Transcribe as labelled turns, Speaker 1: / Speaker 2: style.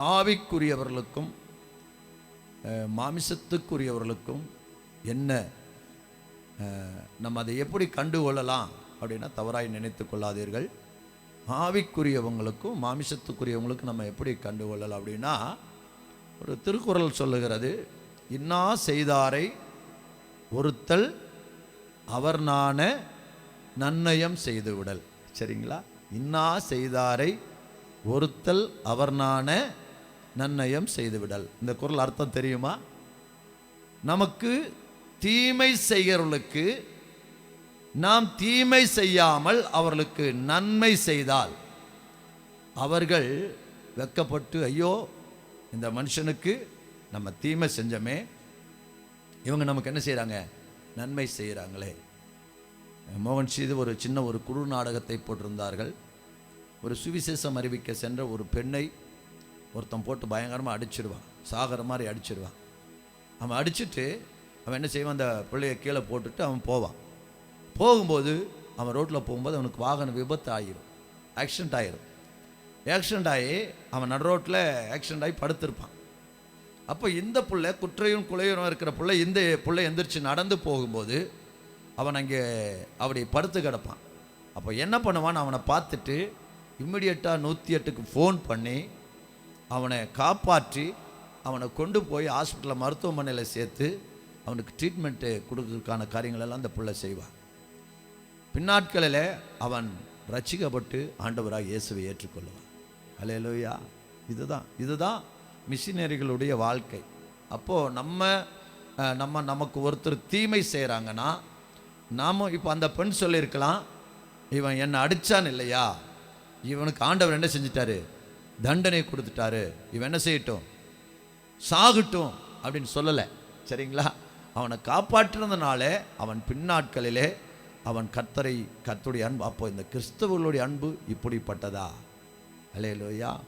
Speaker 1: ஆவிக்குரியவர்களுக்கும் மாமிசத்துக்குரியவர்களுக்கும் என்ன நம்ம அதை எப்படி கண்டுகொள்ளலாம் அப்படின்னா தவறாய் நினைத்து கொள்ளாதீர்கள். ஆவிக்குரியவங்களுக்கும் மாமிசத்துக்குரியவங்களுக்கும் நம்ம எப்படி கண்டுகொள்ளலாம் அப்படின்னா ஒரு திருக்குறள் சொல்லுகிறது இன்னா செய்தாரை ஒருத்தல் அவர் நான நன்னயம் செய்து விடல் சரிங்களா? இன்னா செய்தாரை ஒருத்தல் அவர் நான நன்னயம் செய்துவிடல். இந்த குரல் அர்த்தம் தெரியுமா? நமக்கு தீமை செய்கிறவர்களுக்கு நாம் தீமை செய்யாமல் அவர்களுக்கு நன்மை செய்தால் அவர்கள் வெக்கப்பட்டு ஐயோ இந்த மனுஷனுக்கு நம்ம தீமை செஞ்சோமே. இவங்க நமக்கு என்ன செய்கிறாங்க நன்மை செய்கிறாங்களே மோகன் சீது ஒரு சின்ன ஒரு குழு நாடகத்தை போட்டிருந்தார்கள். ஒரு சுவிசேஷம் அறிவிக்க சென்ற ஒரு பெண்ணை ஒருத்தன் போட்டு பயங்கரமாக அடிச்சிடுவான். சாகர மாதிரி அடிச்சிடுவான். அவன் அடிச்சிட்டு அவன் என்ன செய்வான்? அந்த பிள்ளைய கீழே போட்டுட்டு அவன் போவான். போகும்போது அவன் ரோட்டில் போகும்போது அவனுக்கு வாகன விபத்து ஆகிடும் ஆக்சிடென்ட் ஆகிரும் ஆக்சிடென்ட் ஆகி அவன் நடு ரோட்டில் ஆக்சிடென்ட் ஆகி படுத்திருப்பான். அப்போ இந்த பிள்ளை குற்றையும் குலையும் இருக்கிற பிள்ளை இந்த பிள்ளை எந்திரிச்சு நடந்து போகும்போது அவன் அங்கே அப்படி படுத்து கிடப்பான். அப்போ என்ன பண்ணுவான்னு அவனை பார்த்துட்டு இம்மிடியட்டாக நூற்றி எட்டுக்கு ஃபோன் பண்ணி அவனை காப்பாற்றி அவனை கொண்டு போய் ஹாஸ்பிட்டலில் மருத்துவமனையில் சேர்த்து அவனுக்கு ட்ரீட்மெண்ட்டு கொடுக்கறதுக்கான காரியங்களெல்லாம் அந்த பிள்ளை செய்வான். பின்னாட்களில் அவன் ரசிக்கப்பட்டு ஆண்டவராக இயேசுவை ஏற்றுக்கொள்வான் அலையலோயா இதுதான் இதுதான் மிஷினரிகளுடைய வாழ்க்கை. அப்போது நம்ம நம்ம நமக்கு ஒருத்தர் தீமை செய்கிறாங்கன்னா நாம இப்போ அந்த பெண் சொல்லியிருக்கலாம் இவன் என்னை அடித்தான் இல்லையா? இவனுக்கு ஆண்டவர் என்ன செஞ்சிட்டாரு? தண்டனை கொடுத்துட்டாரு. இவன் என்ன செய்யட்டும்? சாகட்டும் அப்படின்னு சொல்லலை. சரிங்களா? அவனை காப்பாற்றினதுனால அவன் பின்னாட்களிலே அவன் கத்தரை கத்துடைய அன்பு அப்போ இந்த கிறிஸ்தவர்களுடைய அன்பு இப்படிப்பட்டதா? அலையலோயா